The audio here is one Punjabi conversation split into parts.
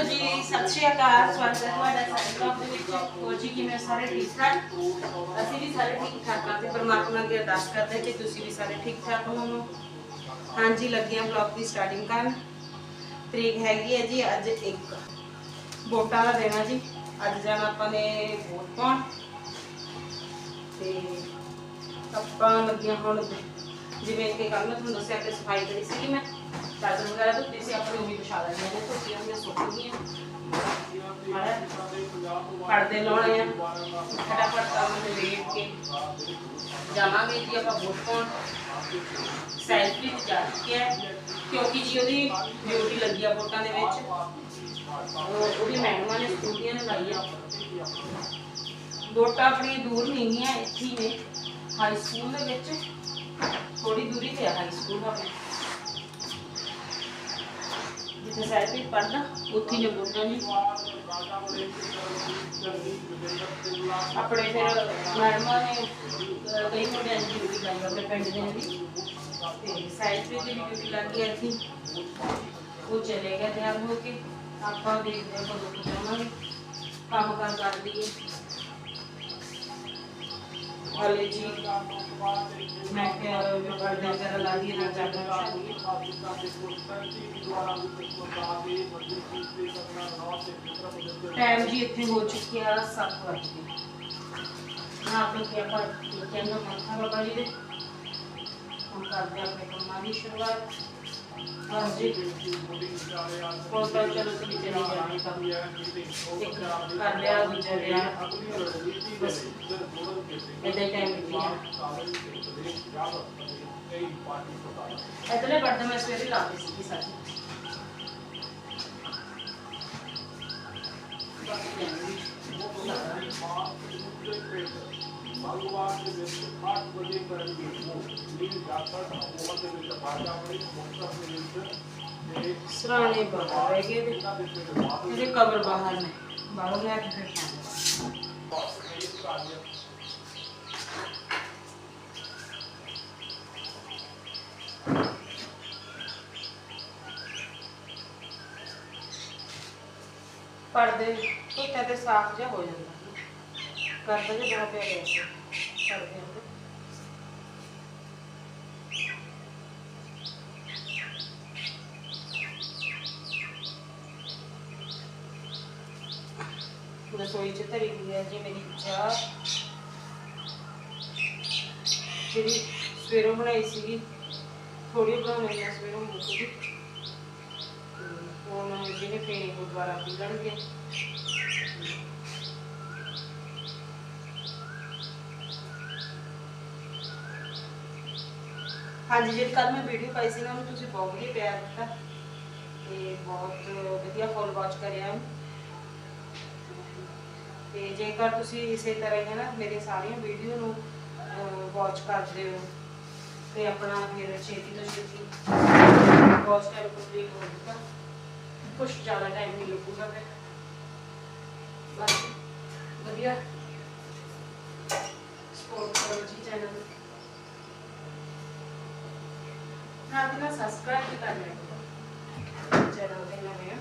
ਹੈਲੋ ਜੀ, ਸਤਿ ਸ਼੍ਰੀ ਅਕਾਲ, ਸਵਾਗਤ ਹੈ ਤੁਹਾਡਾ ਸਾਡੇ ਬਲੌਗ ਦੇ ਵਿੱਚ। ਹੋਰ ਜੀ, ਕਿਵੇਂ ਸਾਰੇ? ਠੀਕ ਠਾਕ? ਅਸੀਂ ਵੀ ਸਾਰੇ ਠੀਕ ਠਾਕ ਹਾਂ ਤੇ ਪਰਮਾਤਮਾ ਅੱਗੇ ਅਰਦਾਸ ਕਰਦੇ ਹਾਂ ਕਿ ਤੁਸੀਂ ਵੀ ਸਾਰੇ ਠੀਕ ਠਾਕ ਹੋਵੋ ਹਾਂਜੀ, ਲੱਗੀਆਂ ਬਲੌਗ ਦੀ ਸਟਾਰਟਿੰਗ ਕਰਨ। ਤਰੀਕ ਹੈਗੀ ਹੈ ਜੀ ਅੱਜ ਇੱਕ। ਵੋਟਾਂ ਦਾ ਦਿਨ ਜੀ। ਅੱਜ ਜਾਣਾ ਆਪਾਂ ਨੇ ਵੋਟ ਪਾਉਣ। ਤੇ ਆਪਾਂ ਲੱਗੀਆਂ ਹੁਣ ਜਿਵੇਂ ਕਿ ਕੱਲ ਮੈਂ ਤੁਹਾਨੂੰ ਦੱਸਿਆ ਕਿ ਸਫ਼ਾਈ ਕਰੀ ਸੀ ਮੈਂ। ਚਾਦਰ ਵਗੈਰਾ ਧੁੱਪੀ ਸੀ ਆਪਣੇ ਉਹੀ ਵਿਛਾ ਲੈਣੀਆਂ ਨੇ ਧੁੱਪੀਆਂ ਹੋਈਆਂ ਸੁੱਕ ਗਈਆਂ ਪਰਦੇ ਲਾਉਣੇ ਆ ਫਟਾਫਟ ਕੰਮ ਨਿਬੇੜ ਕੇ ਜਾਵਾਂਗੇ ਜੀ ਆਪਾਂ ਵੋਟ ਪਾਉਣ ਸੈਲਫੀ ਤੇ ਜਾ ਚੁੱਕੀ ਕਿਉਂਕਿ ਜੀ ਉਹਦੀ ਡਿਊਟੀ ਲੱਗੀ ਆ ਵੋਟਾਂ ਦੇ ਵਿੱਚ ਉਹਦੀ ਮੈਡਮਾਂ ਨੇ ਸਕੂਟੀਆਂ ਨੇ ਲਾਈ ਵੋਟਾਂ ਆਪਣੀ ਦੂਰ ਨਹੀਂ ਗਈਆਂ ਇੱਥੇ ਨੇ ਹਾਈ ਸਕੂਲ ਦੇ ਵਿੱਚ ਥੋੜੀ ਦੂਰੀ ਤੇ ਹਾਈ ਸਕੂਲ ਆਪਣੇ ਜਿੱਥੇ ਸੈਲਫੀ ਪੜਦਾ ਉੱਥੇ ਹੀ ਨੇ। ਵੋਟਾਂ ਆਪਣੇ ਫਿਰ ਮੈਡਮਾਂ ਨੇ ਕਈ ਮੁੰਡਿਆਂ ਦੀ ਡਿਊਟੀ ਲਾਈ ਆਪਣੇ ਪਿੰਡ ਦੇ ਦੀ ਤੇ ਸੈਲਫੀ ਦੀ ਡਿਊਟੀ ਲੱਗੀ ਹੈ ਇੱਥੇ। ਉਹ ਚਲੇ ਗਏ ਤਿਆਰ ਹੋ ਕੇ। ਆਪਾਂ ਦੇਖਦੇ ਹਾਂ ਕਦੋਂ ਕੁ ਕੰਮ ਕਾਰ ਕਰ ਲਈਏ। ਹਾਲੇ ਜੀ ਮੈਂ ਕਿਹਾ ਵੀ ਪਰਦੇ ਵਗੈਰਾ ਲਾ ਨਾ ਚਾਦਰ ਟਾਈਮ ਜੀ ਇੱਥੇ ਹੋ ਚੁੱਕਿਆ 7 ਵਜੇ ਨਾ ਤੋਂ ਕਿ ਆਪਾਂ ਕਹਿੰਦਾ ਮੱਥਾ ਬਾਬਾ ਜੀ ਦੇ। ਹੁਣ ਕਰਦੇ ਆਪਣੇ ਕੰਮਾਂ ਦੀ ਸ਼ੁਰੂਆਤ। ਹਾਂਜੀ ਕੋਲ ਤਾਂ ਚਲੋ ਤੁਸੀਂ ਚਲੇ ਜਾਣੇ ਕੰਮ ਇੱਕ ਕਰ ਲਿਆ ਦੂਜਾ ਲਿਆ ਬਸ ਇੱਦਾਂ ਹੀ ਟਾਈਮ ਨਿਕਲ ਗਿਆ ਇਤਨੇ ਪੜਦੇ ਮੈਂ ਸਵੇਰੇ ਲਾਤੀ ਸੀ ਸਾਡੀ ਮੰਗਲਵਾਰ ਦੇ ਵਿੱਚ 8 ਵਜੇ ਕਰਨਗੇ ਉਹ ਨੀਲ ਜਾਤਰ ਹਕੂਮਤ ਦੇ ਵਿੱਚ ਬਾਜਾ ਬੜੀ ਮੁਕਤਸਰ ਦੇ ਵਿੱਚ ਸਰਾਣੇ ਬਾਹਰ ਰਹਿ ਗਏ ਤੇ ਇਹਦੇ ਕਵਰ ਬਾਹਰ ਨੇ। ਬਾਹਰੋਂ ਲੈ ਕੇ ਫਿਰ ਪਰਦੇ ਧੁੱਤੇ ਤੇ ਸਾਫ਼ ਜਿਹਾ ਹੋ ਜਾਂਦਾ। ਕਰਦੇ ਜੇ ਬਹੁਤ ਪਿਆਰੇ ਐਸੇ ਪਰਦੇ ਹੁੰਦੇ ਰਸੋਈ ਚ ਧਰੀ ਹੋਈ ਹੈ ਜੀ ਮੇਰੀ ਚਾਹ। ਜਿਹੜੀ ਸਵੇਰੋਂ ਬਣਾਈ ਸੀਗੀ ਥੋੜੀ ਬਣਾਉਣੀ ਹੈ ਸਵੇਰੋਂ ਮੁੱਕ ਗਈ। ਤੇ ਹੁਣ ਜਿਹਨੇ ਪੀਣੀ ਗੁਰਦੁਆਰਾ ਪੀ ਲੈਣਗੇ ਹਾਂਜੀ, ਜਿਹੜੀ ਕੱਲ ਮੈਂ ਵੀਡੀਓ ਪਾਈ ਸੀ ਨਾ, ਉਹਨੂੰ ਤੁਸੀਂ ਬਹੁਤ ਹੀ ਪਿਆਰ ਦਿੱਤਾ ਤੇ ਬਹੁਤ ਵਧੀਆ ਫੋਲੋ ਵਾਚ ਕਰਿਆ ਤੇ ਜੇਕਰ ਤੁਸੀਂ ਇਸੇ ਤਰ੍ਹਾਂ ਹੀ ਹੈ ਨਾ, ਮੇਰੀ ਸਾਰੀਆਂ ਵੀਡੀਓ ਨੂੰ ਵਾਚ ਕਰਦੇ ਹੋ, ਤੇ ਆਪਣਾ ਫਿਰ ਛੇਤੀ ਤੋਂ ਛੇਤੀ ਵਾਚ ਟਾਈਮ ਕੰਪਲੀਟ ਹੋ ਜਾਊਗਾ। ਕੁਝ ਜ਼ਿਆਦਾ ਟਾਈਮ ਨਹੀਂ ਲੱਗੂਗਾ ਫਿਰ। ਬਸ ਵਧੀਆ। ਸਪੋਰਟ ਕਰੋ ਜੀ ਚੈਨਲ ਨੂੰ ਨਾਲ ਦੀ ਨਾਲ ਸਬਸਕ੍ਰਾਈਬ ਵੀ ਕਰ ਲਿਆ ਚੈਨਲ ਦੇ ਨਵੇਂ ਆ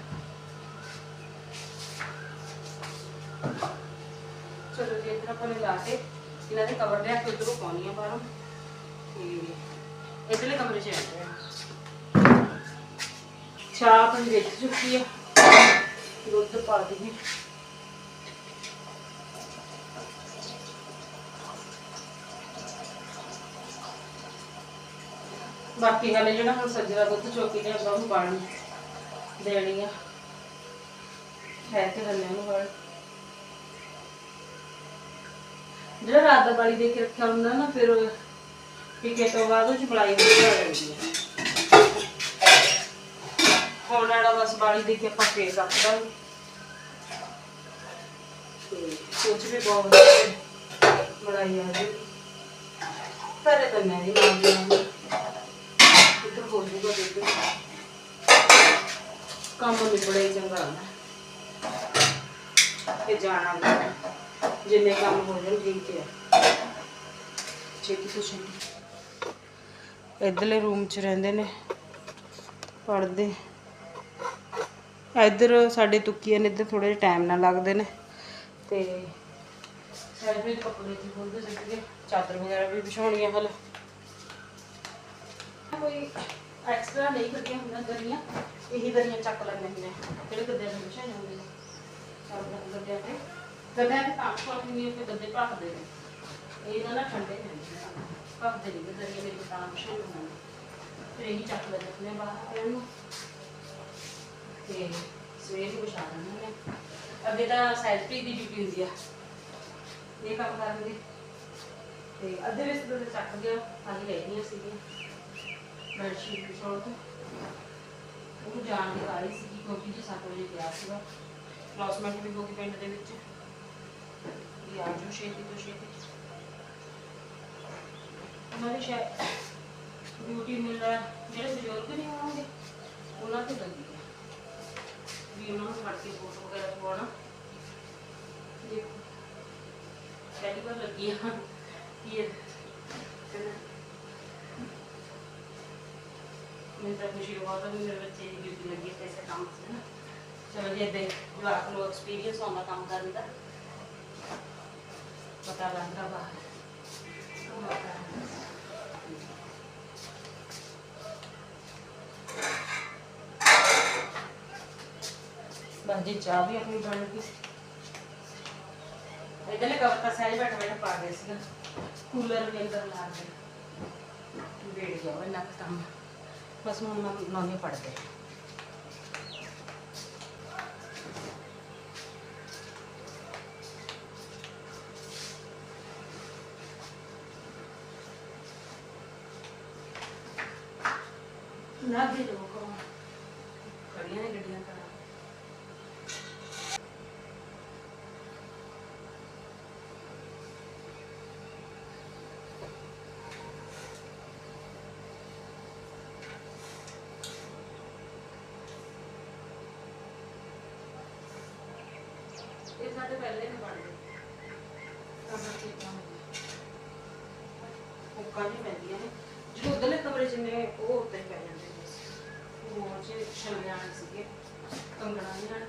ਚਲੋ ਜੀ ਇੱਧਰ ਆਪਾਂ ਨੇ ਲਾ ਕੇ ਇਹਨਾਂ ਦੇ ਕਵਰ ਲਿਆ ਕੇ ਉਧਰੋਂ ਪਾਉਣੀ ਆ ਬਾਹਰੋਂ ਤੇ ਇਧਰਲੇ ਕਮਰੇ 'ਚ ਆਉਂਦੇ ਆ ਚਾਹ ਆਪਣੀ ਰਿੱਝ ਚੁੱਕੀ ਆ ਦੁੱਧ ਪਾ ਦਈਏ ਬਾਕੀ ਹਾਲੇ ਜਿਹੜਾ ਹੁਣ ਸੱਜਰਾ ਦੁੱਧ ਚੋਕੀ ਨੇ ਆਪਾਂ ਪਾਣੀ ਦੇਣੀ ਆ। ਹੈ ਤੇ ਹੱਲੇ ਨੂੰ ਵੜ ਜਿਹੜਾ ਰਾਤ ਦਾ ਬਾਲੀ ਦੇ ਕੇ ਰੱਖਿਆ ਹੁੰਦਾ ਨਾ, ਫਿਰ ਪੀਕੇ ਤੋਂ ਬਾਅਦ ਉਹ ਚ ਮਲਾਈ ਹੁੰਦੀ ਆ। ਹੁਣ ਵਾਲਾ ਬਸ ਬਾਲੀ ਦੇ ਕੇ ਆਪਾਂ ਫੇਰ ਰੱਖ ਦਾਂਗੇ ਤੇ ਕੁਝ ਵੀ ਬਹੁਤ ਵਧੀਆ ਆ। ਜੀ ਪਰ ਤਾਂ ਮੈਂ ਨਹੀਂ ਲਾਉਂਦੀ ਇੱਧਰ ਹੋ ਜੂਗਾ ਦੁੱਧ ਕੰਮ ਨਿਬੜੇ ਹੀ ਚੰਗਾ। ਹੁੰਦਾ ਕਿ ਜਾਣਾ ਵੀ। ਜਿੰਨੇ ਕੰਮ ਹੋ ਜਾਣ ਠੀਕ ਹੈ ਛੇਤੀ ਤੋਂ ਛੇਤੀ। ਇਧਰਲੇ ਰੂਮ 'ਚ ਰਹਿੰਦੇ ਨੇ। ਪੜਦੇ ਇੱਧਰ ਸਾਡੇ ਤੁੱਕੀਆਂ ਨੇ ਇੱਧਰ ਥੋੜੇ ਜਿਹਾ ਟਾਈਮ ਨਾਲ ਲੱਗਦੇ ਨੇ। ਤੇ ਸਾਡੇ ਵੀ ਕੱਪੜੇ ਦੀ ਖੋਲਦੇ ਸਿੱਟੇ ਚਾਦਰ ਵਗੈਰਾ ਵੀ ਵਿਛਾਉਣੀਆਂ ਹਲ। ਕੋਈ ਐਕਸਟਰਾ ਨਹੀਂ ਕੱਢੀਆਂ ਹੁੰਦੀਆਂ ਦਰੀਆਂ ਇਹੀ ਦਰੀਆਂ ਚੱਕ ਲੈਣੀਆਂ ਹੁੰਦੀਆਂ ਜਿਹੜੇ ਗੱਦਿਆਂ ਦੇ ਵਿਛਾਏ ਹੁੰਦੇ ਨੇ ਗੱਦਿਆਂ ਤੇ। ਗੱਦਿਆਂ ਤੇ ਤਾਂ ਕੋਲ ਨਹੀਂ ਤੇ ਗੱਦੇ ਭੱਖਦੇ ਨੇ। ਇਹ ਨਾ ਠੰਡੇ ਨੇ ਭੱਖਦੇ ਨਹੀਂ ਦਰੀਆਂ ਮੇਰੇ ਤਾਂ ਵਿਛਾਏ ਹੁੰਦੇ ਫਿਰ ਇਹੀ ਚੱਕ ਲੈਂਦੇ ਨੇ ਬਾਹਰ ਇਹਨੂੰ ਤੇ ਸਵੇਰ ਨੂੰ ਵਿਛਾ ਦਿੰਦੇ ਅੱਗੇ ਤਾਂ ਸੈਲਫੀ ਦੀ ਡਿਊਟੀ ਹੁੰਦੀ ਆ। ਇਹ ਕੰਮ ਕਰਨ ਦੀ। ਤੇ ਅੱਧੇ ਵਿੱਚ ਤਾਂ ਚੱਕ ਗਿਆ ਖਾਲੀ ਰਹਿ ਸੀਗੀਆਂ। ਬੈਡਸ਼ੀਟ ਵਿਛਾਉਣ ਉਹ ਜਾਣ ਦੀ ਕਾਲੀ ਸੀ ਕਿਉਂਕਿ ਜੀ 7 ਵਜੇ ਗਿਆ ਸੀਗਾ। ਕਲਾਸਮੇਟ ਵੀ ਹੋ ਪਿੰਡ ਦੇ ਵਿੱਚ। ਵੀ ਆ ਛੇਤੀ ਤੋਂ ਛੇਤੀ। ਉਹਨਾਂ ਸ਼ਾਇਦ ਡਿਊਟੀ ਮਿਲ ਜਿਹੜੇ ਬਜ਼ੁਰਗ ਨਹੀਂ ਹੋਣਗੇ, ਉਹਨਾਂ ਤੇ ਲੱਗੀ ਹੈ ਵੀ ਉਹਨਾਂ ਨੂੰ ਫੜ ਕੇ ਫੋਟੋ ਵਗੈਰਾ ਪਵਾਉਣਾ ਦੇਖੋ। ਪਹਿਲੀ ਵਾਰ ਲੱਗੀ ਆ। ਇਹ ਮੈਨੂੰ ਤਾਂ ਖੁਸ਼ੀ ਬਹੁਤ ਹੈ ਵੀ ਮੇਰੇ ਬੱਚੇ ਦੀ ਡਿਊਟੀ ਲੱਗੀ ਤੇ ਇਸੇ ਕੰਮ 'ਚ ਨਾ। ਚਲੋ ਜੀ ਇੱਦਾਂ ਜਵਾਕ ਨੂੰ ਐਕਸਪੀਰੀਅੰਸ ਆਉਂਦਾ ਕੰਮ ਕਰਨ ਦਾ। ਪਤਾ ਲੱਗਦਾ ਬਾਹਰ। ਬਸ ਜੀ, ਚਾਹ ਵੀ ਆਪਣੀ ਬਣ ਗਈ। ਇਧਰਲੇ ਕਵਰ ਸਾਰੇ ਬੈਠ ਬੈਠ ਪਾ ਗਏ ਸੀ ਕੂਲਰ ਦੇ ਅੰਦਰ ਲਾ ਕੇ। ਵੇੜ ਜਾਓ ਇੰਨਾ ਕੰਮ। ਬਸ ਹੁਣ ਮੈਂ ਨੌਨੇ ਪੜਦੇ ਨਾ ਦੇ ਲੋਕੋ ਖੜੀਆਂ ਨੇ ਗੱਡੀਆਂ ਕਰਾ ਇਹ ਸਾਡੇ ਪਹਿਲੇ ਹੀ ਬਣ ਗਏ ਕਮਰ ਚੀਜ਼ਾਂ ਹੁੱਕਾਂ ਨਹੀਂ ਪੈਂਦੀਆਂ ਨੇ। ਜਿਹੜੇ ਉਧਰਲੇ ਕਮਰੇ ਚ ਨੇ ਉਹ ਉੱਤੇ ਪੈ ਜਾਂਦੇ ਨੇ। ਉਹ ਚ ਛੱਲਿਆਂ ਸੀਗੇ ਕੰਗਣਾ ਨਾਲ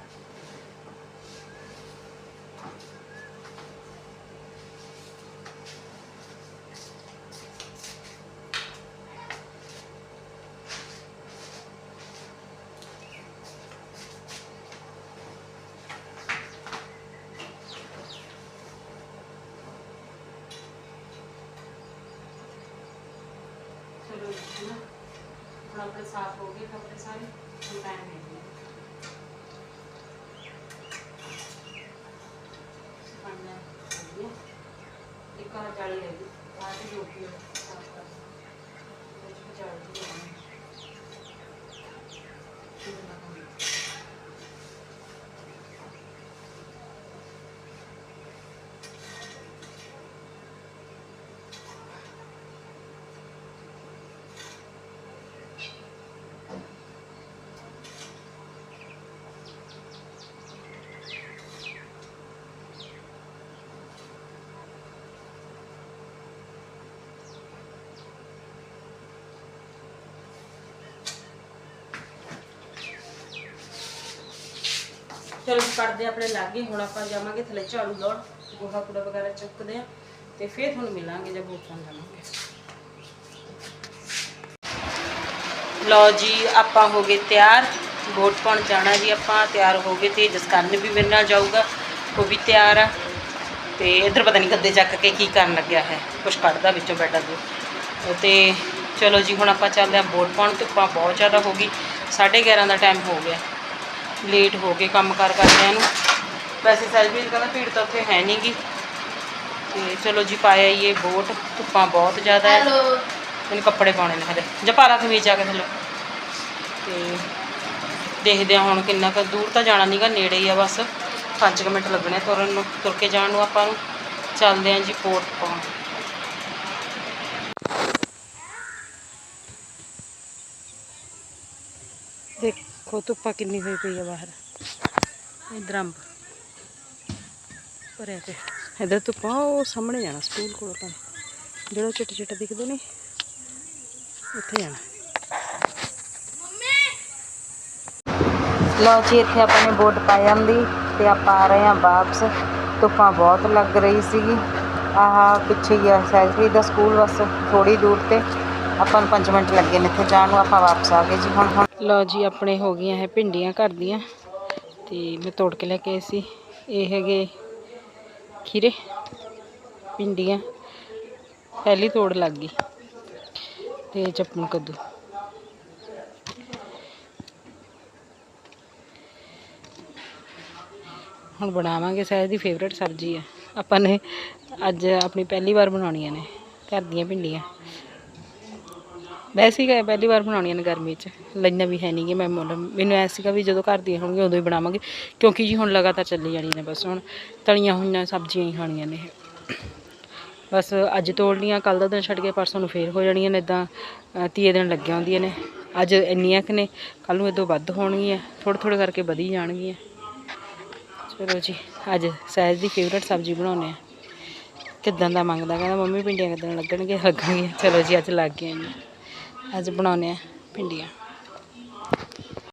ਚਲੋ ਜੀ ਨਾ ਹੁਣ ਆਪਣੇ ਸਾਫ਼ ਹੋ ਗਏ ਕੱਪੜੇ ਸਾਰੇ ਹੁਣ ਟਾਈਮ ਹੈ ਜੀ ਸਫਾਈਆਂ ਹੋ ਗਈਆਂ ਇੱਕ ਆ ਜਾਲੀ ਰਹਿ ਗਈ ਆਹ ਦੀ ਰੋਟੀ ਸਾਫ਼ ਕਰ ਵਿੱਚ ਜਾਲੀ ਦੀ ਲਾਉਣੀ ਸ਼ੁਰੂ ਨਾ ਕਰੀ ਚਲੋ ਜੀ ਆਪਣੇ ਲਾਗੇ। ਹੁਣ ਆਪਾਂ ਜਾਵਾਂਗੇ ਥੱਲੇ ਝਾੜੂ ਲਾਉਣ। ਗੋਹਾ ਕੂੜਾ ਵਗੈਰਾ ਚੁੱਕਦੇ ਆ ਤੇ ਫਿਰ ਤੁਹਾਨੂੰ ਮਿਲਾਂਗੇ ਜਦ ਵੋਟ ਜਾਵਾਂਗੇ ਲਓ ਜੀ, ਆਪਾਂ ਹੋ ਗਏ ਤਿਆਰ। ਵੋਟ ਪਾਉਣ ਜਾਣਾ ਜੀ ਆਪਾਂ। ਤਿਆਰ ਹੋ ਗਏ ਤੇ ਜਸਕਰਨ ਵੀ ਮੇਰੇ ਨਾਲ ਜਾਊਗਾ। ਉਹ ਵੀ ਤਿਆਰ ਆ। ਤੇ ਇੱਧਰ ਪਤਾ ਨਹੀਂ ਗੱਦੇ ਚੱਕ ਕੇ ਕੀ ਕਰਨ ਲੱਗਿਆ ਹੈ। ਕੁਛ ਕੱਢਦਾ ਵਿੱਚੋਂ ਬੈਠਾ ਦੇ ਤੇ ਚਲੋ ਜੀ, ਹੁਣ ਆਪਾਂ ਚੱਲਦੇ ਹਾਂ ਵੋਟ ਪਾਉਣ। ਧੁੱਪਾਂ ਬਹੁਤ ਜ਼ਿਆਦਾ ਹੋ ਗਈ। 11:30 ਦਾ ਟਾਈਮ ਹੋ ਗਿਆ। ਲੇਟ ਹੋ ਗਏ ਕੰਮ ਕਾਰ ਕਰਦਿਆਂ ਨੂੰ। ਵੈਸੇ ਸੈਲਫੀ ਕਹਿੰਦਾ ਭੀੜ ਤਾਂ ਉੱਥੇ ਹੈ ਨਹੀਂਗੀ ਤੇ ਚਲੋ ਜੀ ਪਾਇਆ ਇਹ ਵੋਟ ਧੁੱਪਾਂ ਬਹੁਤ ਜ਼ਿਆਦਾ ਹੈ ਮੈਨੂੰ ਕੱਪੜੇ ਪਾਉਣੇ ਨੇ ਹਲੇ। ਜਪਾਰਾ ਕਮੀਜ਼ ਆ ਕੇ ਥੱਲੇ। ਤੇ ਦੇਖਦੇ ਆ ਹੁਣ ਕਿੰਨਾ ਕੁ ਦੂਰ ਤਾਂ ਜਾਣਾ ਨਹੀਂਗਾ ਨੇੜੇ ਹੀ ਆ ਬਸ। 5 ਮਿੰਟ ਲੱਗਣੇ ਤੁਰਨ ਨੂੰ ਤੁਰ ਕੇ ਜਾਣ ਨੂੰ ਆਪਾਂ ਨੂੰ। ਚੱਲਦੇ ਆ ਜੀ ਵੋਟ ਪਾਉਣ। ਦੇਖੋ, ਧੁੱਪਾਂ ਕਿੰਨੀ ਹੋਈ ਪਈ ਆ ਬਾਹਰ। ਇਧਰ ਅੰਬ ਭਰਿਆ ਤੇ ਇਧਰ ਧੁੱਪਾਂ, ਉਹ ਸਾਹਮਣੇ ਜਾਣਾ, ਸਕੂਲ ਕੋਲ ਆਪਾਂ। ਜਿਹੜਾ ਚਿੱਟੇ ਚਿੱਟੇ ਦਿਖਦੇ ਨੇ, ਉੱਥੇ ਜਾਣਾ। ਲਓ ਜੀ, ਇੱਥੇ ਆਪਾਂ ਨੇ ਬੋਟ ਪਾ ਜਾਂਦੀ, ਤੇ ਆਪਾਂ ਆ ਰਹੇ ਹਾਂ ਵਾਪਸ। ਧੁੱਪਾਂ ਬਹੁਤ ਲੱਗ ਰਹੀ ਸੀਗੀ। ਆਹ ਪਿੱਛੇ ਹੀ ਆ ਸੈਲਫੀ ਦਾ ਸਕੂਲ ਬਸ ਥੋੜੀ ਦੂਰ ਤੇ। ਆਪਾਂ ਨੂੰ 5 ਮਿੰਟ ਲੱਗੇ ਨੇ ਇੱਥੇ ਜਾਣ ਨੂੰ, ਆਪਾਂ ਵਾਪਸ ਆ ਗਏ ਜੀ ਹੁਣ ਹੁਣ। ਲਓ ਜੀ, ਆਪਣੇ ਹੋ ਗਈਆਂ ਇਹ ਭਿੰਡੀਆਂ ਘਰ ਦੀਆਂ। ਤੇ ਮੈਂ ਤੋੜ ਕੇ ਲੈ ਕੇ ਆਈ ਸੀ। ਇਹ ਹੈਗੇ ਖੀਰੇ, ਭਿੰਡੀਆਂ। ਪਹਿਲੀ ਤੋੜ ਲੱਗ ਗਈ। ਤੇ ਚੱਪਣ ਕੱਦੂ। ਹੁਣ ਬਣਾਵਾਂਗੇ ਸਹਿਜ ਦੀ ਫੇਵਰੇਟ ਸਬਜ਼ੀ ਆ। ਆਪਾਂ ਨੇ ਅੱਜ ਆਪਣੀ ਪਹਿਲੀ ਵਾਰ ਬਣਾਉਣੀਆਂ ਨੇ। ਘਰ ਦੀਆਂ ਭਿੰਡੀਆਂ। ਵੈਸੇ ਹੀ ਪਹਿਲੀ ਵਾਰ ਬਣਾਉਣੀਆਂ ਨੇ ਗਰਮੀ 'ਚ। ਲੈਣਾ ਵੀ ਹੈ ਨਹੀਂ ਮੈਂ ਮੁੱਲ। ਮੈਨੂੰ ਐ ਸੀਗਾ ਵੀ ਜਦੋਂ ਘਰ ਦੀਆਂ ਹੋਣਗੀਆਂ ਉਦੋਂ ਹੀ ਬਣਾਵਾਂਗੇ, ਕਿਉਂਕਿ ਜੀ ਹੁਣ ਲਗਾਤਾਰ ਚੱਲੀ ਜਾਣੀ ਨੇ ਬਸ ਹੁਣ। ਤਲੀਆਂ ਹੋਈਆਂ ਸਬਜ਼ੀਆਂ ਹੀ ਖਾਣੀਆਂ ਨੇ ਬਸ ਅੱਜ ਤੋੜ ਲੀਆਂ ਕੱਲ ਦਾ ਦਿਨ ਛੱਡ ਕੇ ਪਰਸੋਂ ਨੂੰ ਫੇਰ ਹੋ ਜਾਣੀਆਂ ਨੇ ਇਦਾਂ ਤੀਏ ਦਿਨ ਲੱਗੀਆਂ ਹੁੰਦੀਆਂ ਨੇ। ਅੱਜ ਇੰਨੀਆਂ ਕੁ ਨੇ ਕੱਲ ਨੂੰ ਇਦੋਂ ਵੱਧ ਹੋਣਗੀਆਂ, ਥੋੜ੍ਹੇ ਥੋੜ੍ਹੇ ਕਰਕੇ ਵਧੀ ਜਾਣਗੀਆਂ। ਚਲੋ ਜੀ, ਅੱਜ ਸਹਿਜ ਦੀ ਫੇਵਰਟ ਸਬਜ਼ੀ ਬਣਾਉਂਦੇ ਆ ਕਿੱਦਾਂ ਦਾ ਮੰਗਦਾ, ਕਹਿੰਦਾ ਮੰਮੀ ਪਿੰਡੀਆਂ ਕਿੱਦਾਂ ਲੱਗਣਗੇ ਲੱਗਣਗੀਆਂ। ਚਲੋ ਜੀ, ਅੱਜ ਲੱਗ ਗਈਆਂ ਜੀ ਅੱਜ ਬਣਾਉਂਦੇ ਹਾਂ ਭਿੰਡੀਆਂ।